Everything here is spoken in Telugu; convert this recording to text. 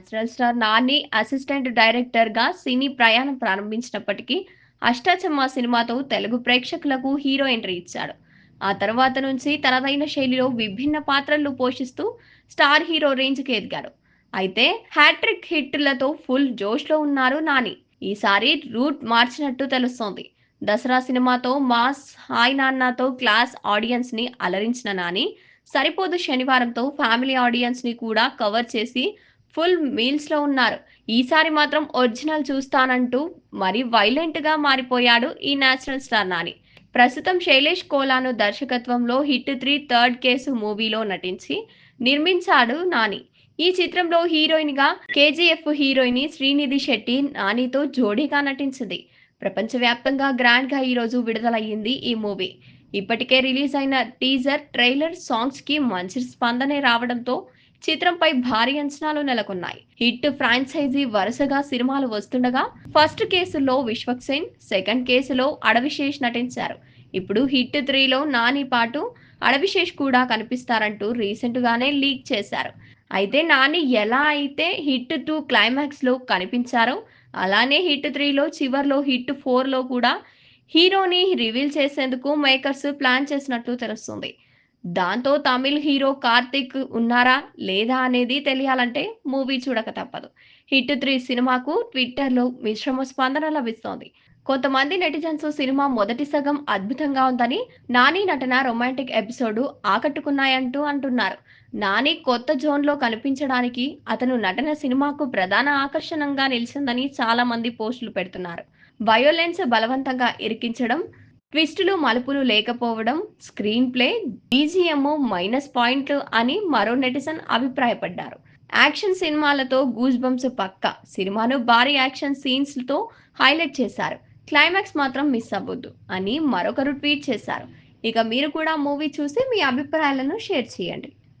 న్యాచురల్ స్టార్ నాని అసిస్టెంట్ డైరెక్టర్గా సినీ ప్రయాణం ప్రారంభించినప్పటికీ అష్టాచమ్మ సినిమాతో తెలుగు ప్రేక్షకులకు హీరో ఎంట్రీ ఇచ్చాడు. ఆ తర్వాత నుంచి తనదైన శైలిలో విభిన్న పాత్రలు పోషిస్తూ స్టార్ హీరో రేంజ్కి ఎదిగాడు. అయితే హ్యాట్రిక్ హిట్లతో ఫుల్ జోష్లో ఉన్నారు నాని. ఈసారి రూట్ మార్చినట్టు తెలుస్తోంది. దసరా సినిమాతో మాస్ హాయ్ నాన్నతో క్లాస్ ఆడియన్స్ని అలరించిన నాని సరిపోదు శనివారంతో ఫ్యామిలీ ఆడియన్స్ని కూడా కవర్ చేసి ఫుల్ మీల్స్లో ఉన్నారు. ఈసారి మాత్రం ఒరిజినల్ చూస్తానంటూ మరి వైలెంట్గా మారిపోయాడు ఈ నేచురల్ స్టార్ నాని. ప్రస్తుతం శైలేష్ కోలాను దర్శకత్వంలో హిట్ త్రీ థర్డ్ కేసు మూవీలో నటించి నిర్మించాడు నాని. ఈ చిత్రంలో హీరోయిన్గా కేజీఎఫ్ హీరోయిన్ శ్రీనిధి శెట్టి నానితో జోడీగా నటించింది. ప్రపంచవ్యాప్తంగా గ్రాండ్గా ఈరోజు ఈ రోజు విడుదలయ్యింది ఈ మూవీ. ఇప్పటికే రిలీజ్ అయిన టీజర్ ట్రైలర్ సాంగ్స్కి మంచి స్పందనే రావడంతో చిత్రంపై భారీ అంచనాలు నెలకొన్నాయి. హిట్ ఫ్రాంచైజీ వరుసగా సినిమాలు వస్తుండగా ఫస్ట్ కేసులో విశ్వక్ సేన్ సెకండ్ కేసులో అడవిశేష్ నటించారు. ఇప్పుడు హిట్ త్రీలో నాని పాటు అడవిశేష్ కూడా కనిపిస్తారంటూ రీసెంట్గానే లీక్ చేశారు. అయితే నాని ఎలా అయితే హిట్ టూ క్లైమాక్స్లో కనిపించారో అలానే హిట్ త్రీలో చివర్లో హిట్ ఫోర్లో కూడా హీరోని రివీల్ చేసేందుకు మేకర్స్ ప్లాన్ చేసినట్లు తెలుస్తుంది. దాంతో తమిళ్ హీరో కార్తిక్ ఉన్నారా లేదా అనేది తెలియాలంటే మూవీ చూడక తప్పదు. హిట్ త్రీ సినిమాకు ట్విట్టర్లో మిశ్రమ స్పందన లభిస్తోంది. కొంతమంది నెటిజన్స్ సినిమా మొదటి సగం అద్భుతంగా ఉందని నాని నటన రొమాంటిక్ ఎపిసోడ్ ఆకట్టుకున్నాయంటూ అంటున్నారు. నాని కొత్త జోన్లో కనిపించడానికి అతను నటన సినిమాకు ప్రధాన ఆకర్షణంగా నిలిచిందని చాలా మంది పోస్టులు పెడుతున్నారు. వయోలెన్స్ బలవంతంగా ఇరికించడం ట్విస్టులు మలుపులు లేకపోవడం స్క్రీన్ ప్లే బీజిఎం మైనస్ పాయింట్లు అని మరో నెటిజన్ అభిప్రాయపడ్డారు. యాక్షన్ సినిమాలతో గూజ్ బంప్స్ పక్క సినిమాను భారీ యాక్షన్ సీన్స్తో హైలైట్ చేశారు. క్లైమాక్స్ మాత్రం మిస్ అవ్వద్దు అని మరొకరు ట్వీట్ చేశారు. ఇక మీరు కూడా మూవీ చూసి మీ అభిప్రాయాలను షేర్ చేయండి.